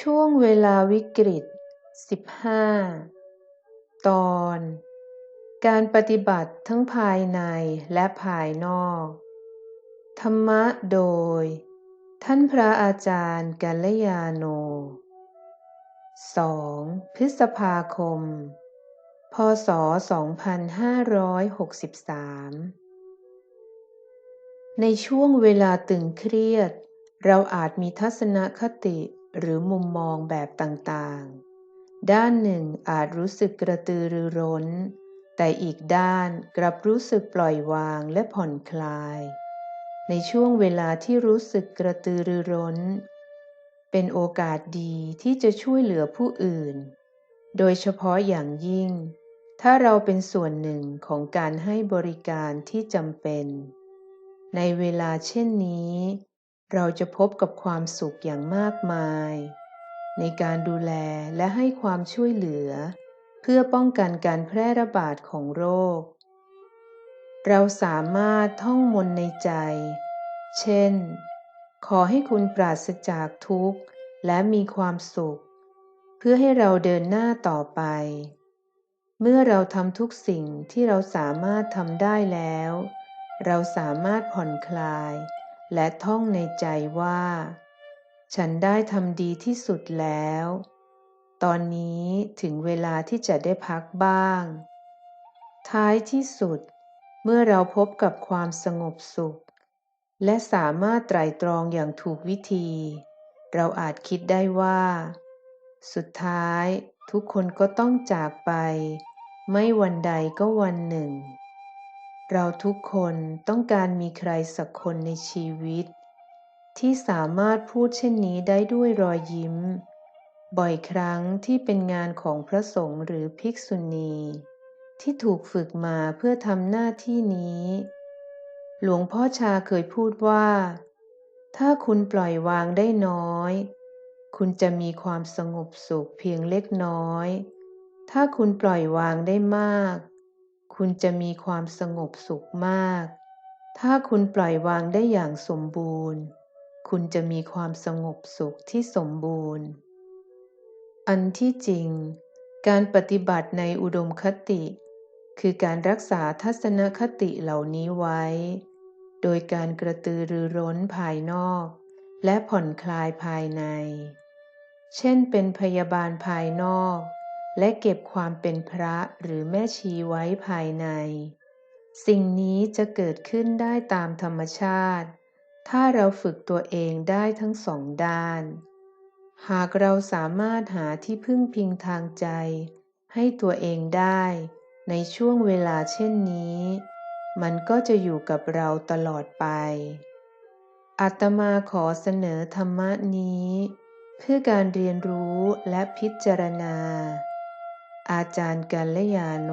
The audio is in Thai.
ช่วงเวลาวิกฤต15ตอน การปฏิบัติทั้งภายในและภายนอก ธรรมะโดย ท่านพระอาจารย์กัลยาโน 2. พฤษภาคม พศ 2563 ในช่วงเวลาตึงเครียด เราอาจมีทัศนคติ หรือมุมมองแบบต่างๆ ด้านหนึ่งอาจรู้สึกกระตือรือร้น แต่อีกด้านกลับรู้สึกปล่อยวางและผ่อนคลาย ในช่วงเวลาที่รู้สึกกระตือรือร้น เป็นโอกาสดีที่จะช่วยเหลือผู้อื่น โดยเฉพาะอย่างยิ่ง ถ้าเราเป็นส่วนหนึ่งของการให้บริการที่จำเป็น ในเวลาเช่นนี้ เราจะพบกับความสุขอย่างมากมาย ในการดูแลและให้ความช่วยเหลือ เพื่อป้องกันการแพร่ระบาดของโรค เราสามารถท่องมนในใจ เช่น ขอให้คุณปราศจากทุกข์และมีความสุข เพื่อให้เราเดินหน้าต่อไป เมื่อเราทำทุกสิ่งที่เราสามารถทำได้แล้ว เราสามารถผ่อนคลาย และท่องในใจว่า ฉันได้ทำดีที่สุดแล้ว ตอนนี้ถึงเวลาที่จะได้พักบ้าง ท้ายที่สุด เมื่อเราพบกับความสงบสุข และสามารถไตรตรองอย่างถูกวิธี เราอาจคิดได้ว่า สุดท้ายทุกคนก็ต้องจากไป ไม่วันใดก็วันหนึ่ง เราทุกคนต้องการมีใครสักคนในชีวิต ที่สามารถพูดเช่นนี้ได้ด้วยรอยยิ้ม บ่อยครั้งที่เป็นงานของพระสงฆ์หรือภิกษุณี ที่ถูกฝึกมาเพื่อทำหน้าที่นี้ หลวงพ่อชาเคยพูดว่า ถ้าคุณปล่อยวางได้น้อย คุณจะมีความสงบสุขเพียงเล็กน้อย ถ้าคุณปล่อยวางได้มาก คุณจะมีความสงบสุขมาก ถ้าคุณปล่อยวางได้อย่างสมบูรณ์ คุณจะมีความสงบสุขที่สมบูรณ์ อันที่จริง การปฏิบัติในอุดมคติ คือการรักษาทัศนคติเหล่านี้ไว้ โดยการกระตือรือร้นภายนอก และผ่อนคลายภายใน เช่นเป็นพยาบาลภายนอก และเก็บความเป็นพระหรือแม่ชีไว้ภายใน สิ่งนี้จะเกิดขึ้นได้ตามธรรมชาติ ถ้าเราฝึกตัวเองได้ทั้งสองด้าน หากเราสามารถหาที่พึ่งพิงทางใจ ให้ตัวเองได้ในช่วงเวลาเช่นนี้ มันก็จะอยู่กับเราตลอดไป อาตมาขอเสนอธรรมะนี้ เพื่อการเรียนรู้และพิจารณา อาจารย์กัลยาโน